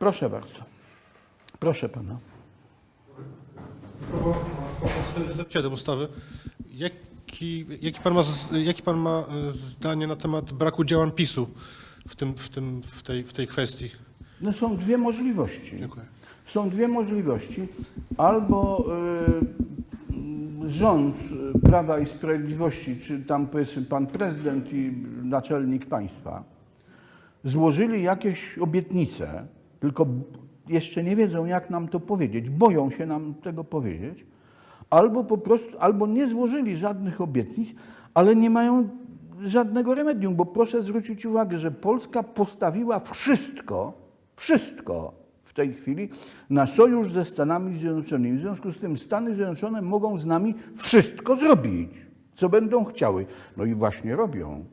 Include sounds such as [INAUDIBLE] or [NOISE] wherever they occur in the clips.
Proszę bardzo. Proszę pana. Prawo 447 ustawy. Jaki, jaki, pan ma, jaki pan ma e, zdanie na temat braku działań PiSu w, tym, w, tym, w, tej, w tej kwestii? No są dwie możliwości. Dziękuję. Są dwie możliwości. Albo y, rząd y, Prawa i Sprawiedliwości, czy tam powiedzmy pan prezydent i naczelnik państwa, złożyli jakieś obietnice, tylko jeszcze nie wiedzą, jak nam to powiedzieć, boją się nam tego powiedzieć, albo po prostu, albo nie złożyli żadnych obietnic, ale nie mają żadnego remedium, bo proszę zwrócić uwagę, że Polska postawiła wszystko, wszystko w tej chwili na sojusz ze Stanami Zjednoczonymi. W związku z tym Stany Zjednoczone mogą z nami wszystko zrobić, co będą chciały. No i właśnie robią.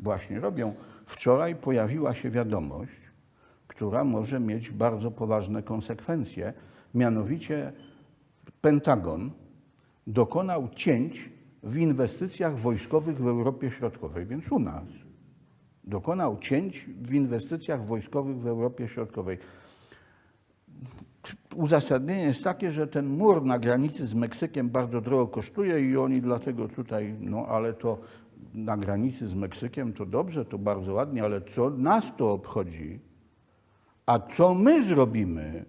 Właśnie robią. Wczoraj pojawiła się wiadomość, która może mieć bardzo poważne konsekwencje. Mianowicie Pentagon dokonał cięć w inwestycjach wojskowych w Europie Środkowej, więc u nas. Dokonał cięć w inwestycjach wojskowych w Europie Środkowej. Uzasadnienie jest takie, że ten mur na granicy z Meksykiem bardzo drogo kosztuje i oni dlatego tutaj, no ale to na granicy z Meksykiem to dobrze, to bardzo ładnie, ale co nas to obchodzi? A co my zrobimy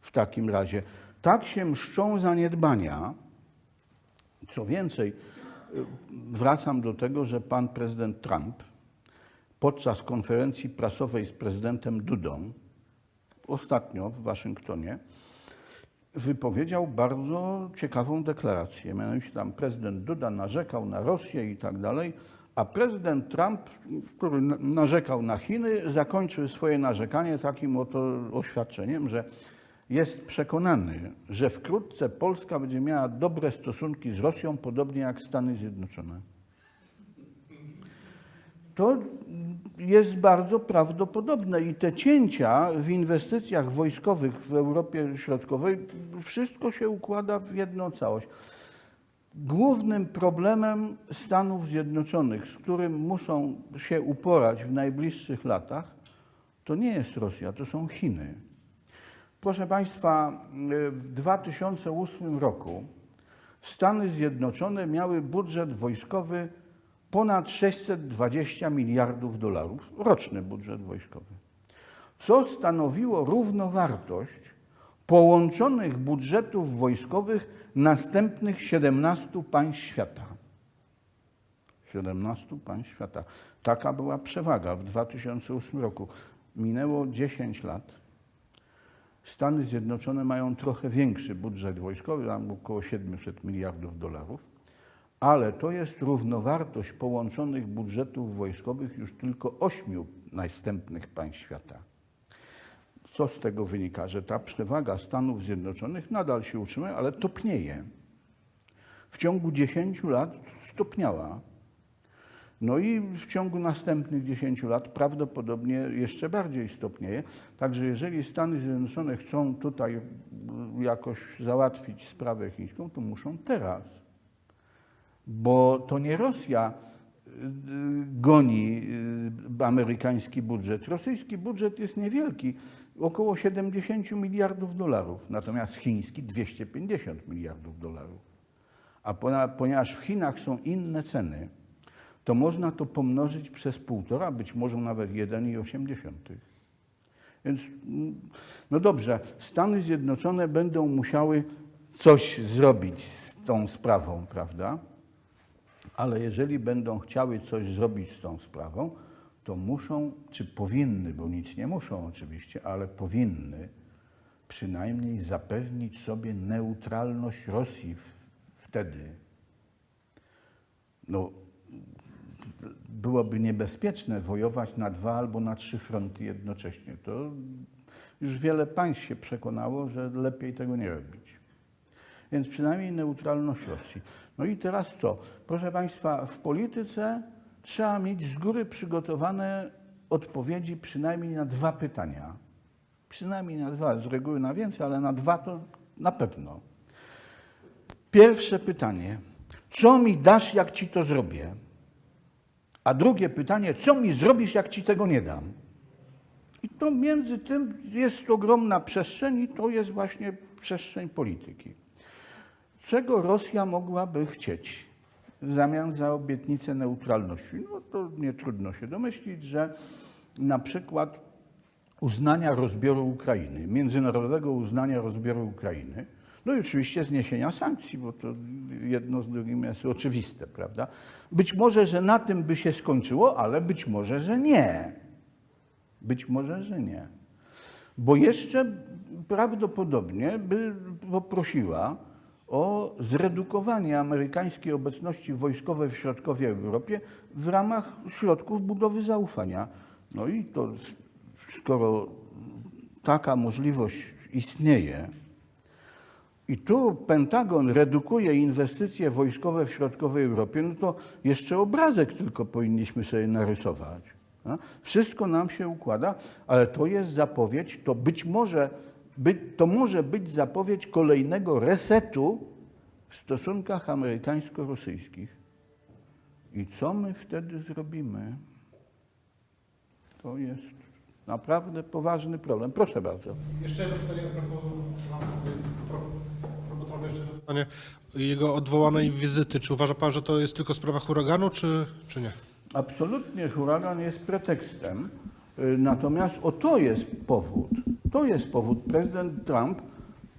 w takim razie? Tak się mszczą zaniedbania. Co więcej, wracam do tego, że pan prezydent Trump podczas konferencji prasowej z prezydentem Dudą ostatnio w Waszyngtonie wypowiedział bardzo ciekawą deklarację. Mianowicie tam prezydent Duda narzekał na Rosję i tak dalej, a prezydent Trump, który na- narzekał na Chiny, zakończył swoje narzekanie takim oto oświadczeniem, że jest przekonany, że wkrótce Polska będzie miała dobre stosunki z Rosją, podobnie jak Stany Zjednoczone. To jest bardzo prawdopodobne i te cięcia w inwestycjach wojskowych w Europie Środkowej, wszystko się układa w jedną całość. Głównym problemem Stanów Zjednoczonych, z którym muszą się uporać w najbliższych latach, to nie jest Rosja, to są Chiny. Proszę Państwa, w 2008 roku Stany Zjednoczone miały budżet wojskowy ponad 620 miliardów dolarów, roczny budżet wojskowy, co stanowiło równowartość połączonych budżetów wojskowych następnych 17 państw świata. 17 państw świata. Taka była przewaga w 2008 roku. Minęło 10 lat. Stany Zjednoczone mają trochę większy budżet wojskowy, tam około 700 miliardów dolarów, ale to jest równowartość połączonych budżetów wojskowych już tylko ośmiu następnych państw świata. Co z tego wynika? Że ta przewaga Stanów Zjednoczonych nadal się utrzymuje, ale topnieje. W ciągu 10 lat stopniała. No i w ciągu następnych 10 lat prawdopodobnie jeszcze bardziej stopnieje. Także jeżeli Stany Zjednoczone chcą tutaj jakoś załatwić sprawę chińską, to muszą teraz. Bo to nie Rosja y, y, goni y, amerykański budżet. Rosyjski budżet jest niewielki, około 70 miliardów dolarów, natomiast chiński 250 miliardów dolarów. A ponieważ w Chinach są inne ceny, to można to pomnożyć przez półtora, być może nawet 1,8. Więc, mm, no dobrze, Stany Zjednoczone będą musiały coś zrobić z tą sprawą, prawda? Ale jeżeli będą chciały coś zrobić z tą sprawą, to muszą, czy powinny, bo nic nie muszą oczywiście, ale powinny przynajmniej zapewnić sobie neutralność Rosji wtedy. No, byłoby niebezpieczne wojować na dwa albo na trzy fronty jednocześnie. To już wiele państw się przekonało, że lepiej tego nie robić. Więc przynajmniej neutralność Rosji. No i teraz co? Proszę Państwa, w polityce trzeba mieć z góry przygotowane odpowiedzi przynajmniej na dwa pytania. Przynajmniej na dwa, z reguły na więcej, ale na dwa to na pewno. Pierwsze pytanie. Co mi dasz, jak ci to zrobię? A drugie pytanie, co mi zrobisz, jak ci tego nie dam? I to między tym jest ogromna przestrzeń i to jest właśnie przestrzeń polityki. Czego Rosja mogłaby chcieć w zamian za obietnicę neutralności? No to nie trudno się domyślić, że na przykład uznania rozbioru Ukrainy, międzynarodowego uznania rozbioru Ukrainy, no i oczywiście zniesienia sankcji, bo to jedno z drugim jest oczywiste, prawda? Być może, że na tym by się skończyło, ale być może, że nie. Być może, że nie. Bo jeszcze prawdopodobnie by poprosiła o zredukowanie amerykańskiej obecności wojskowej w środkowej Europie w ramach środków budowy zaufania. No i to skoro taka możliwość istnieje, i tu Pentagon redukuje inwestycje wojskowe w środkowej Europie, no to jeszcze obrazek tylko powinniśmy sobie narysować. Wszystko nam się układa, ale to jest zapowiedź, to być może, by, to może być zapowiedź kolejnego resetu w stosunkach amerykańsko-rosyjskich. I co my wtedy zrobimy? To jest naprawdę poważny problem. Proszę bardzo. Jeszcze jedno pytanie a propos. A propos- jeszcze pytanie. Jego odwołanej wizyty. Czy uważa pan, że to jest tylko sprawa huraganu, czy, czy nie? Absolutnie huragan jest pretekstem, y, natomiast o to jest powód. To jest powód. Prezydent Trump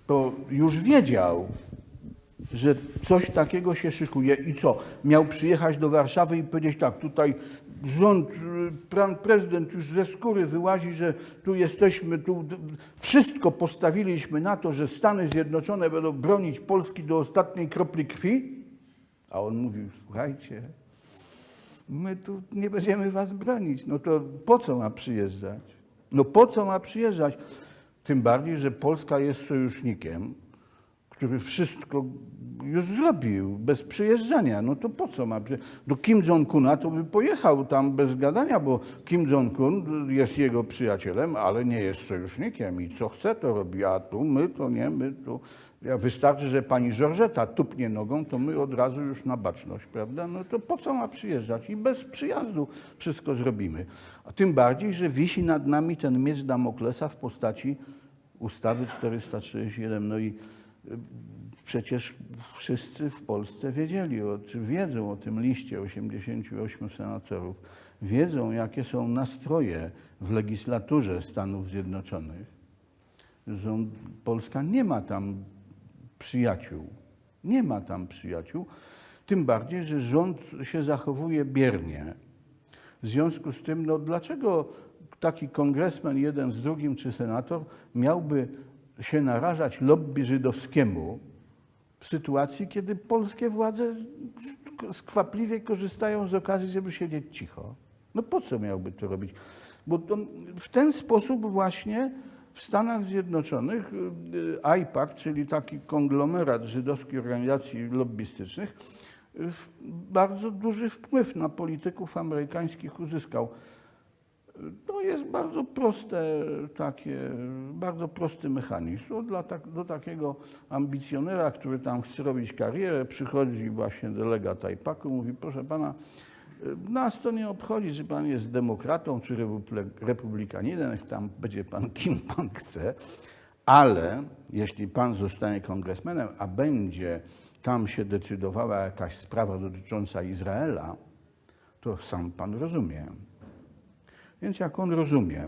to już wiedział, że coś takiego się szykuje i co? Miał przyjechać do Warszawy i powiedzieć tak, tutaj rząd, pan prezydent już ze skóry wyłazi, że tu jesteśmy, tu wszystko postawiliśmy na to, że Stany Zjednoczone będą bronić Polski do ostatniej kropli krwi. A on mówił, słuchajcie, my tu nie będziemy was bronić. No to po co ma przyjeżdżać? No po co ma przyjeżdżać? Tym bardziej, że Polska jest sojusznikiem, który wszystko już zrobił bez przyjeżdżania. No to po co ma? Do Kim Jong-una to by pojechał tam bez gadania, bo Kim Jong-un jest jego przyjacielem, ale nie jest sojusznikiem i co chce to robi, a tu my to nie, my tu... Ja wystarczy, że pani Żorżeta tupnie nogą, to my od razu już na baczność, prawda? No to po co ma przyjeżdżać? I bez przyjazdu wszystko zrobimy. A tym bardziej, że wisi nad nami ten miecz Damoklesa w postaci ustawy 431. No i y, przecież wszyscy w Polsce wiedzieli, o, czy wiedzą o tym liście 88 senatorów, wiedzą, jakie są nastroje w legislaturze Stanów Zjednoczonych Polska nie ma tam przyjaciół. Nie ma tam przyjaciół. Tym bardziej, że rząd się zachowuje biernie. W związku z tym, no dlaczego taki kongresmen jeden z drugim czy senator miałby się narażać lobby żydowskiemu w sytuacji, kiedy polskie władze skwapliwie korzystają z okazji, żeby siedzieć cicho? No po co miałby to robić? Bo to w ten sposób właśnie w Stanach Zjednoczonych y, AIPAC, czyli taki konglomerat żydowskich organizacji lobbystycznych, y, bardzo duży wpływ na polityków amerykańskich uzyskał. To jest bardzo proste, takie, bardzo prosty mechanizm. No, dla tak, do takiego ambicjonera, który tam chce robić karierę, przychodzi właśnie delegat AIPAC-u, mówi, proszę pana, nas to nie obchodzi, czy pan jest demokratą, czy republi- republikaninem, tam będzie pan [LAUGHS] kim pan chce, ale jeśli pan zostanie kongresmenem, a będzie tam się decydowała jakaś sprawa dotycząca Izraela, to sam pan rozumie. Więc jak on rozumie,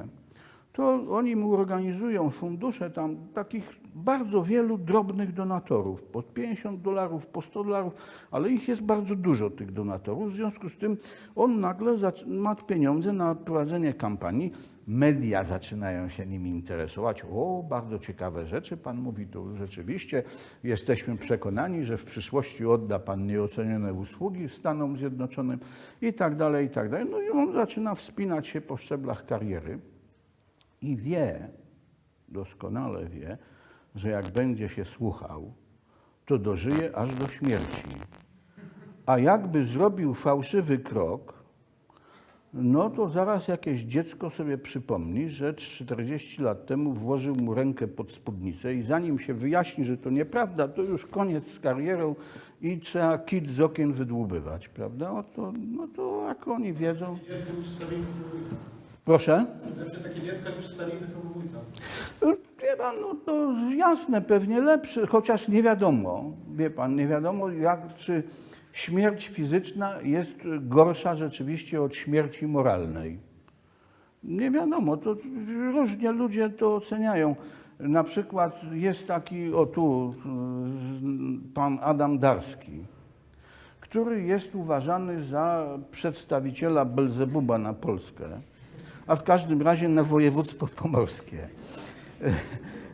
to oni mu organizują fundusze tam takich bardzo wielu drobnych donatorów, po 50 dolarów, po 100 dolarów, ale ich jest bardzo dużo tych donatorów. W związku z tym on nagle ma pieniądze na prowadzenie kampanii. Media zaczynają się nimi interesować. O, bardzo ciekawe rzeczy pan mówi tu rzeczywiście. Jesteśmy przekonani, że w przyszłości odda pan nieocenione usługi Stanom Zjednoczonym i tak dalej, i tak dalej. No i on zaczyna wspinać się po szczeblach kariery i wie, doskonale wie, że jak będzie się słuchał, to dożyje aż do śmierci. A jakby zrobił fałszywy krok, no to zaraz jakieś dziecko sobie przypomni, że 40 lat temu włożył mu rękę pod spódnicę i zanim się wyjaśni, że to nieprawda, to już koniec z karierą i trzeba kit z okien wydłubywać, prawda? O to, no to jak oni wiedzą... Proszę? Lepsze takie dziecka niż Staliny samobójca. Wie pan, no to jasne, pewnie lepsze, chociaż nie wiadomo, wie pan, nie wiadomo, jak, czy śmierć fizyczna jest gorsza rzeczywiście od śmierci moralnej. Nie wiadomo, to różnie ludzie to oceniają. Na przykład jest taki, o tu, pan Adam Darski, który jest uważany za przedstawiciela Belzebuba na Polskę, a w każdym razie na województwo [LAUGHS] pomorskie.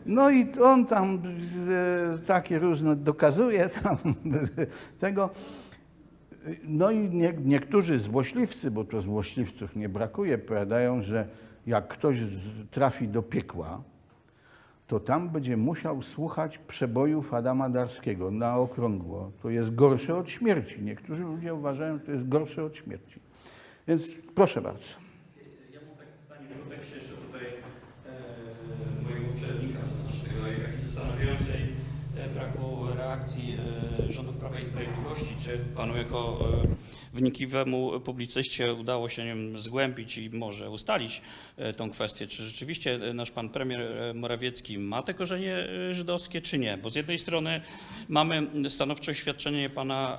No i on tam e, takie różne dokazuje [LAUGHS] tam tego. No i nie, niektórzy złośliwcy, bo to złośliwców nie brakuje, powiadają, że jak ktoś trafi do piekła, to tam będzie musiał słuchać przebojów Adama Darskiego na okrągło. To jest gorsze od śmierci. Niektórzy ludzie uważają, że to jest gorsze od śmierci. Więc proszę bardzo. Ja mam takie pytanie w kontekście jeszcze tutaj e, mojego poprzednika, to znaczy jak zastanawiającej e, braku reakcji e, rządów Prawa i Sprawiedliwości. Czy panu jako e, wnikliwemu publicyście udało się wiem, zgłębić i może ustalić e, tą kwestię? Czy rzeczywiście e, nasz pan premier e, Morawiecki ma te korzenie żydowskie, czy nie? Bo z jednej strony mamy stanowcze oświadczenie pana,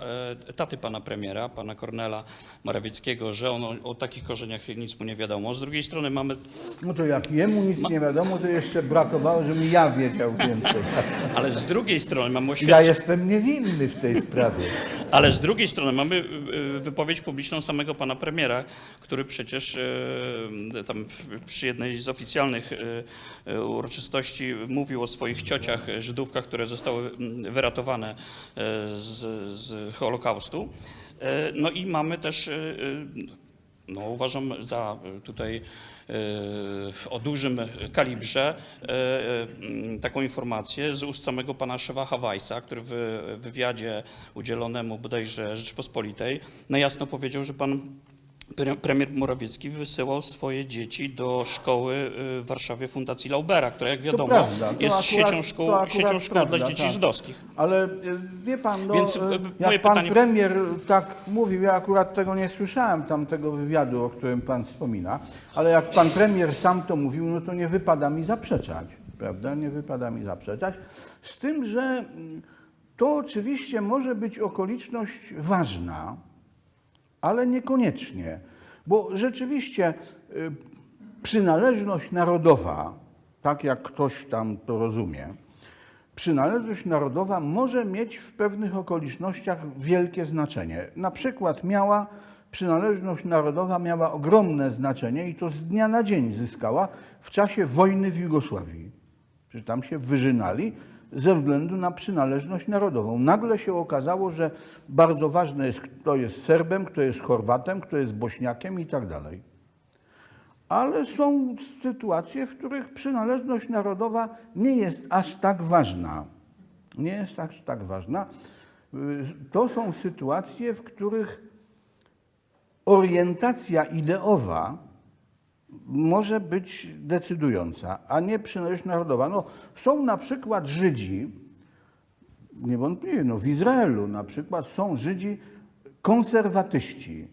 taty pana premiera, pana Kornela Morawieckiego, że on o, o takich korzeniach nic mu nie wiadomo. Z drugiej strony mamy No to jak jemu nic nie wiadomo, to jeszcze brakowało, żebym ja wiedział więcej. [LAUGHS] Ale z drugiej strony mamy Ja oświadczenie, jestem niewinny w tej sprawie. ale z drugiej strony mamy wypowiedź publiczną samego pana premiera, który przecież y, tam przy jednej z oficjalnych y, y, uroczystości mówił o swoich ciociach Żydówkach, które zostały wyratowane z, z Holokaustu. No i mamy też, no uważam za tutaj o dużym kalibrze y, y, taką informację z ust samego pana Szewacha Weissa, który w wywiadzie udzielonemu bodajże Rzeczpospolitej na jasno powiedział, że pan premier Morawiecki wysyłał swoje dzieci do szkoły y, w Warszawie Fundacji Laubera, która jak wiadomo prawda, jest akurat- siecią szkół, siecią szkół prawda, dla dzieci tak. żydowskich. Ale e, wie pan, no, Więc, e, jak moje pan pytanie- premier tak mówił, ja akurat tego nie słyszałem, tamtego wywiadu, o którym pan wspomina, ale jak pan premier sam to mówił, no to nie wypada mi zaprzeczać, prawda? Nie wypada mi zaprzeczać. Z tym, że to oczywiście może być okoliczność ważna, ale niekoniecznie, bo rzeczywiście y, przynależność narodowa, tak jak ktoś tam to rozumie, przynależność narodowa może mieć w pewnych okolicznościach wielkie znaczenie. Na przykład miała przynależność narodowa miała ogromne znaczenie i to z dnia na dzień zyskała w czasie wojny w Jugosławii. Przecież tam się wyżynali ze względu na przynależność narodową. Nagle się okazało, że bardzo ważne jest, kto jest Serbem, kto jest Chorwatem, kto jest Bośniakiem i tak dalej. Ale są sytuacje, w których przynależność narodowa nie jest aż tak ważna. Nie jest aż tak ważna. Y, To są sytuacje, w których orientacja ideowa może być decydująca, a nie przynależność narodowa. No, są na przykład Żydzi, niewątpliwie, no, w Izraelu na przykład są Żydzi konserwatyści.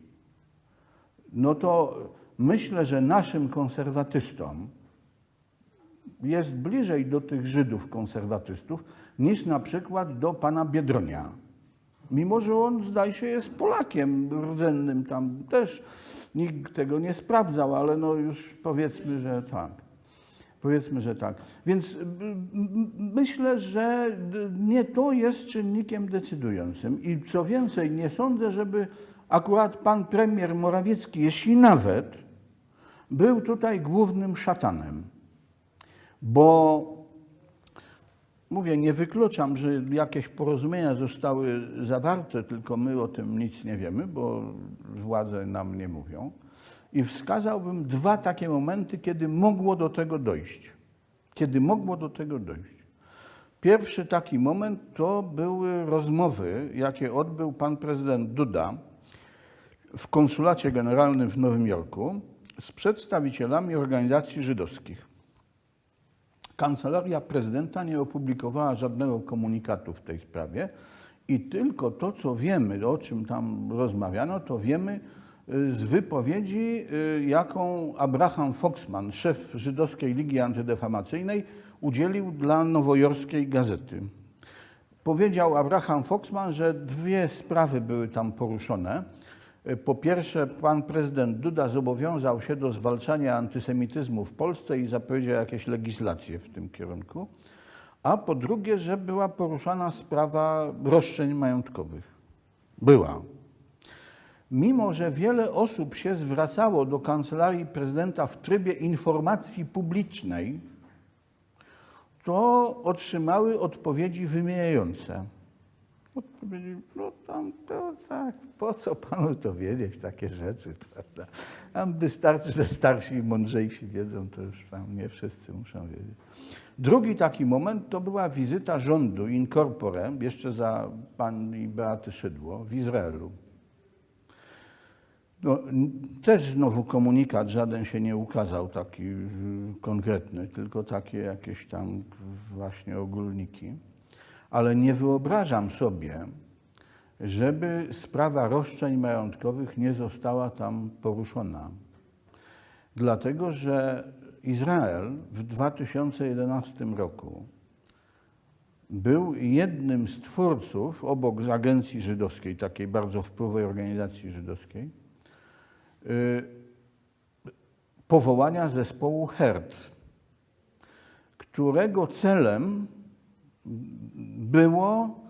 No to myślę, że naszym konserwatystom jest bliżej do tych Żydów konserwatystów niż na przykład do pana Biedronia. Mimo, że on zdaje się jest Polakiem rdzennym tam też. Nikt tego nie sprawdzał, ale no już powiedzmy, że tak. Powiedzmy, że tak. Więc myślę, że nie to jest czynnikiem decydującym. I co więcej, nie sądzę, żeby akurat pan premier Morawiecki, jeśli nawet, był tutaj głównym szatanem. Bo Mówię, nie wykluczam, że jakieś porozumienia zostały zawarte, tylko my o tym nic nie wiemy, bo władze nam nie mówią. I wskazałbym dwa takie momenty, kiedy mogło do tego dojść. Kiedy mogło do tego dojść. Pierwszy taki moment to były rozmowy, jakie odbył pan prezydent Duda w konsulacie generalnym w Nowym Jorku z przedstawicielami organizacji żydowskich. Kancelaria prezydenta nie opublikowała żadnego komunikatu w tej sprawie i tylko to, co wiemy, o czym tam rozmawiano, to wiemy, y, z wypowiedzi, y, jaką Abraham Foxman, szef Żydowskiej Ligi Antydefamacyjnej, udzielił dla nowojorskiej gazety. Powiedział Abraham Foxman, że dwie sprawy były tam poruszone. Po pierwsze, pan prezydent Duda zobowiązał się do zwalczania antysemityzmu w Polsce i zapowiedział jakieś legislacje w tym kierunku. A po drugie, że była poruszana sprawa roszczeń majątkowych. Była. Mimo, że wiele osób się zwracało do kancelarii prezydenta w trybie informacji publicznej, to otrzymały odpowiedzi wymijające. Odpowiedzi, no tam to tak, po co panu to wiedzieć, takie rzeczy, prawda? Tam wystarczy, że starsi i mądrzejsi wiedzą, to już tam nie wszyscy muszą wiedzieć. Drugi taki moment to była wizyta rządu in corpore, jeszcze za pani Beaty Szydło, w Izraelu. No, też znowu komunikat żaden się nie ukazał taki y, konkretny, tylko takie jakieś tam właśnie ogólniki. Ale nie wyobrażam sobie, żeby sprawa roszczeń majątkowych nie została tam poruszona. Dlatego, że Izrael w 2011 roku był jednym z twórców, obok z agencji żydowskiej, takiej bardzo wpływowej organizacji żydowskiej, y, powołania zespołu HERT, którego celem było,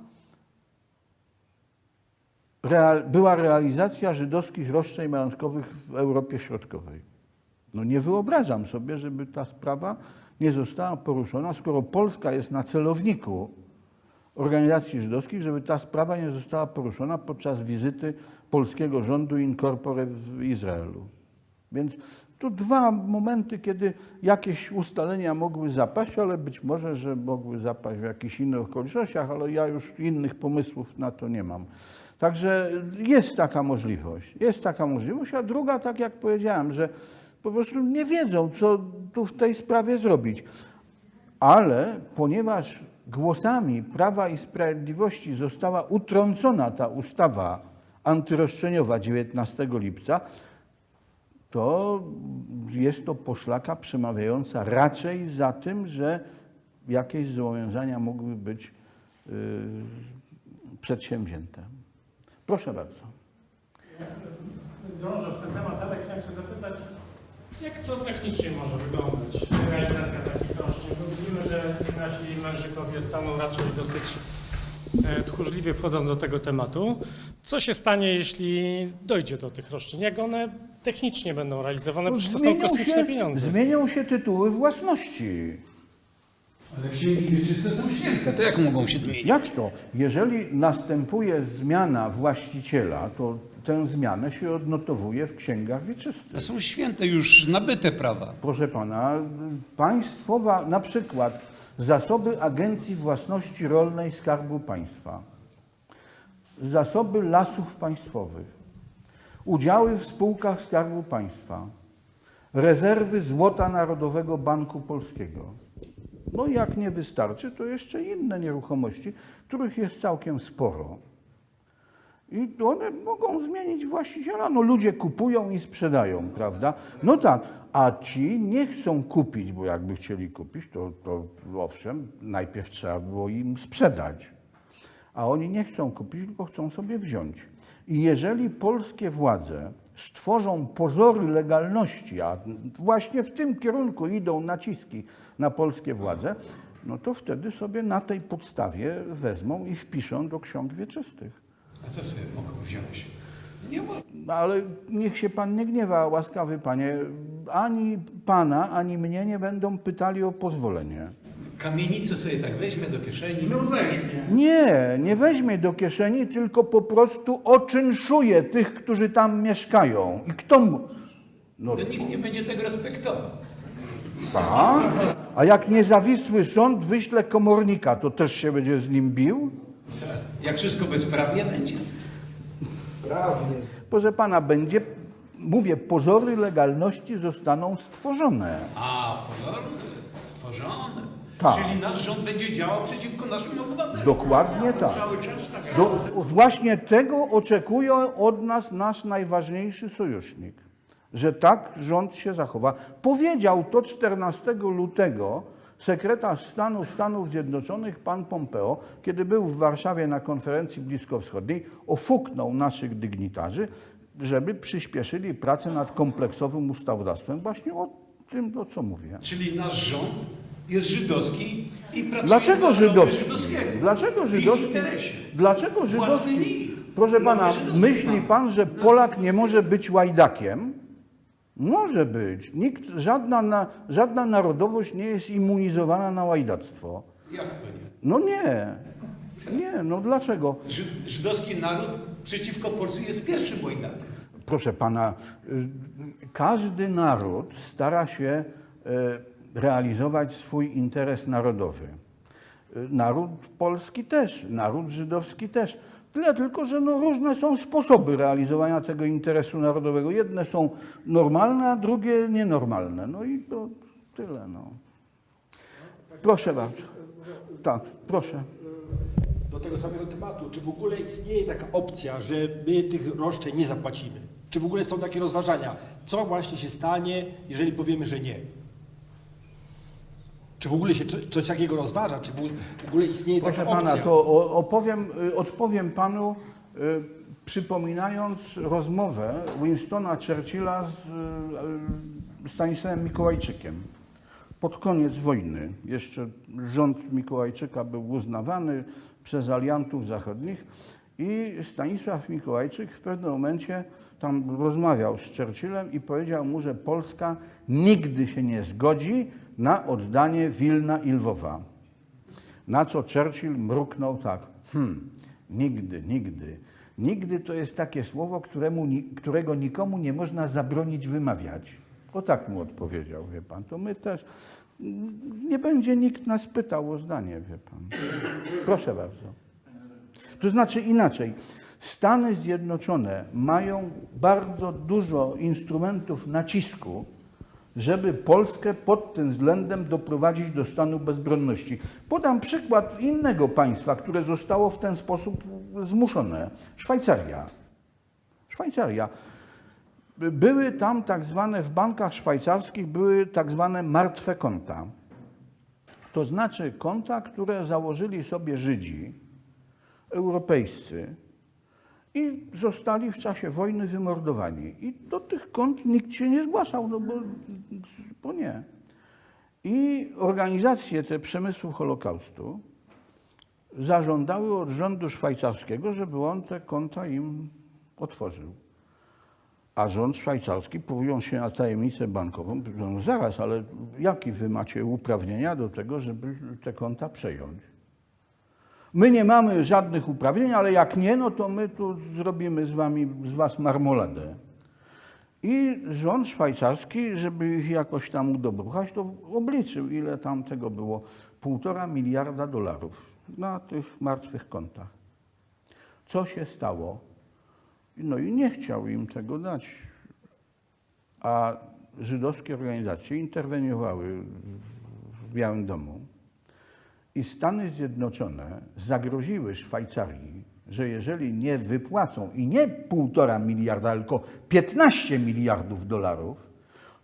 real, była realizacja żydowskich roszczeń majątkowych w Europie Środkowej. No nie wyobrażam sobie, żeby ta sprawa nie została poruszona, skoro Polska jest na celowniku organizacji żydowskich, żeby ta sprawa nie została poruszona podczas wizyty polskiego rządu in corpore w Izraelu. Więc tu dwa momenty, kiedy jakieś ustalenia mogły zapaść, ale być może, że mogły zapaść w jakichś innych okolicznościach, ale ja już innych pomysłów na to nie mam. Także jest taka możliwość. Jest taka możliwość, a druga, tak jak powiedziałem, że po prostu nie wiedzą, co tu w tej sprawie zrobić. Ale ponieważ głosami Prawa i Sprawiedliwości została utrącona ta ustawa antyroszczeniowa 19 lipca, to jest to poszlaka przemawiająca raczej za tym, że jakieś zobowiązania mogły być y, przedsięwzięte. Proszę bardzo. Drążąc ten temat, ale chciałem się zapytać, jak to technicznie może wyglądać, realizacja takich roszczeń? Bo widzimy, że nasi mężczykowie staną raczej dosyć tchórzliwie wchodząc do tego tematu. Co się stanie, jeśli dojdzie do tych roszczeń? Jak one technicznie będą realizowane? Przecież to są Zmienią kosmiczne się, pieniądze. zmienią się tytuły własności. Ale księgi wieczyste są święte, to jak mogą się zmienić? Jak to? Jeżeli następuje zmiana właściciela, to tę zmianę się odnotowuje w księgach wieczystych. To są święte już nabyte prawa. Proszę pana, państwowa, na przykład zasoby Agencji Własności Rolnej Skarbu Państwa, zasoby lasów państwowych, udziały w spółkach Skarbu Państwa, rezerwy złota Narodowego Banku Polskiego. No i jak nie wystarczy, to jeszcze inne nieruchomości, których jest całkiem sporo. I one mogą zmienić właściciela. No ludzie kupują i sprzedają, prawda? No tak, a ci nie chcą kupić, bo jakby chcieli kupić, to, to owszem, najpierw trzeba było im sprzedać. A oni nie chcą kupić, tylko chcą sobie wziąć. I jeżeli polskie władze stworzą pozory legalności, a właśnie w tym kierunku idą naciski na polskie władze, no to wtedy sobie na tej podstawie wezmą i wpiszą do ksiąg wieczystych. A co sobie mogą wziąć? Nie ma. No, ale niech się pan nie gniewa, łaskawy panie. Ani pana, ani mnie nie będą pytali o pozwolenie. Kamienicę sobie tak weźmie do kieszeni. No weźmie. Nie, nie weźmie do kieszeni, tylko po prostu oczynszuje tych, którzy tam mieszkają. I kto mu... No To nikt nie będzie tego respektował. tak? A jak niezawisły sąd wyśle komornika, to też się będzie z nim bił? Jak wszystko bezprawnie będzie. Prawnie. Proszę pana, będzie... Mówię, pozory legalności zostaną stworzone. A, pozorne, stworzone. Tak. Czyli nasz rząd będzie działał przeciwko naszym obywatelom. Dokładnie tak. Cały czas tak. Do, właśnie tego oczekuje od nas nasz najważniejszy sojusznik, że tak rząd się zachowa. Powiedział to 14 lutego sekretarz stanu Stanów Zjednoczonych pan Pompeo, kiedy był w Warszawie na konferencji bliskowschodniej, ofuknął naszych dygnitarzy, żeby przyspieszyli pracę nad kompleksowym ustawodawstwem. Właśnie o tym, o co mówię. Czyli nasz rząd jest żydowski i pracuje Dlaczego żydowski? Dlaczego żydowski? interesie. Dlaczego żydowski? Proszę pana, myśli pan, że Polak nie może być łajdakiem? Może być. Nikt, żadna, na, żadna narodowość nie jest immunizowana na łajdactwo. Jak to nie? No nie. Nie, no dlaczego? Ży, żydowski naród przeciwko Polsce jest pierwszym wojnatem. Proszę pana, y, każdy naród stara się y, realizować swój interes narodowy. Y, Naród polski też, naród żydowski też. Tyle tylko, że no różne są sposoby realizowania tego interesu narodowego. Jedne są normalne, a drugie nienormalne. No i to tyle. No. Proszę bardzo. Tak, proszę. Do tego samego tematu, czy w ogóle istnieje taka opcja, że my tych roszczeń nie zapłacimy? Czy w ogóle są takie rozważania? Co właśnie się stanie, jeżeli powiemy, że nie? Czy w ogóle się co- coś takiego rozważa? Czy w ogóle- istnieje Proszę taka opcja? pana, to opowiem, y, odpowiem panu, y, przypominając rozmowę Winstona Churchilla z y, Stanisławem Mikołajczykiem. Pod koniec wojny, jeszcze rząd Mikołajczyka był uznawany przez aliantów zachodnich i Stanisław Mikołajczyk w pewnym momencie tam rozmawiał z Churchillem i powiedział mu, że Polska nigdy się nie zgodzi na oddanie Wilna i Lwowa. Na co Churchill mruknął tak. Hmm, nigdy, nigdy. Nigdy to jest takie słowo, któremu, którego nikomu nie można zabronić wymawiać. O tak mu odpowiedział, wie pan. To my też. Nie będzie nikt nas pytał o zdanie, wie pan. Proszę bardzo. To znaczy inaczej. Stany Zjednoczone mają bardzo dużo instrumentów nacisku, żeby Polskę pod tym względem doprowadzić do stanu bezbronności. Podam przykład innego państwa, które zostało w ten sposób zmuszone. Szwajcaria. Szwajcaria. By- Były tam tak zwane, w bankach szwajcarskich były tak zwane martwe konta. To znaczy konta, które założyli sobie Żydzi, europejscy, i zostali w czasie wojny wymordowani. I do tych kont nikt się nie zgłaszał, no bo, bo nie. I organizacje te przemysłu Holokaustu zażądały od rządu szwajcarskiego, żeby on te konta im otworzył. A rząd szwajcarski, powołując się na tajemnicę bankową, powiedział, no zaraz, ale jakie wy macie uprawnienia do tego, żeby te konta przejąć? My nie mamy żadnych uprawnień, ale jak nie, no to my tu zrobimy z wami, z was marmoladę. I rząd szwajcarski, żeby ich jakoś tam udobruchać, to obliczył, ile tam tego było. Półtora miliarda dolarów na tych martwych kontach. Co się stało? No i nie chciał im tego dać. A żydowskie organizacje interweniowały w Białym Domu. I Stany Zjednoczone zagroziły Szwajcarii, że jeżeli nie wypłacą i nie półtora miliarda, tylko 15 miliardów dolarów,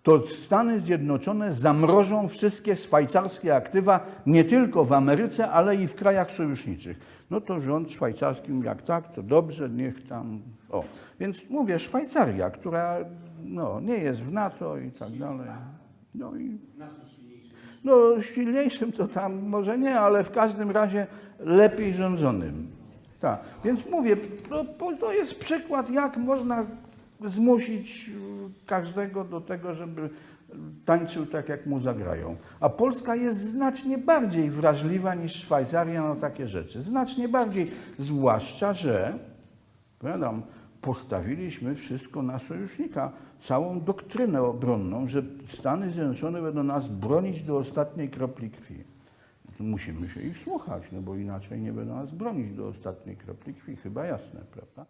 to Stany Zjednoczone zamrożą wszystkie szwajcarskie aktywa nie tylko w Ameryce, ale i w krajach sojuszniczych. No to rząd szwajcarski mówi, jak tak, to dobrze, niech tam... O, więc mówię, Szwajcaria, która no, nie jest w NATO i tak dalej. No i no, silniejszym to tam może nie, ale w każdym razie lepiej rządzonym. Tak. Więc mówię, to, jest przykład, jak można zmusić y, każdego do tego, żeby tańczył tak, jak mu zagrają. A Polska jest znacznie bardziej wrażliwa niż Szwajcaria na takie rzeczy. Znacznie bardziej, zwłaszcza, że Powiadam, postawiliśmy wszystko na sojusznika, całą doktrynę obronną, że Stany Zjednoczone będą nas bronić do ostatniej kropli krwi. Musimy się ich słuchać, no bo inaczej nie będą nas bronić do ostatniej kropli krwi, chyba jasne, prawda?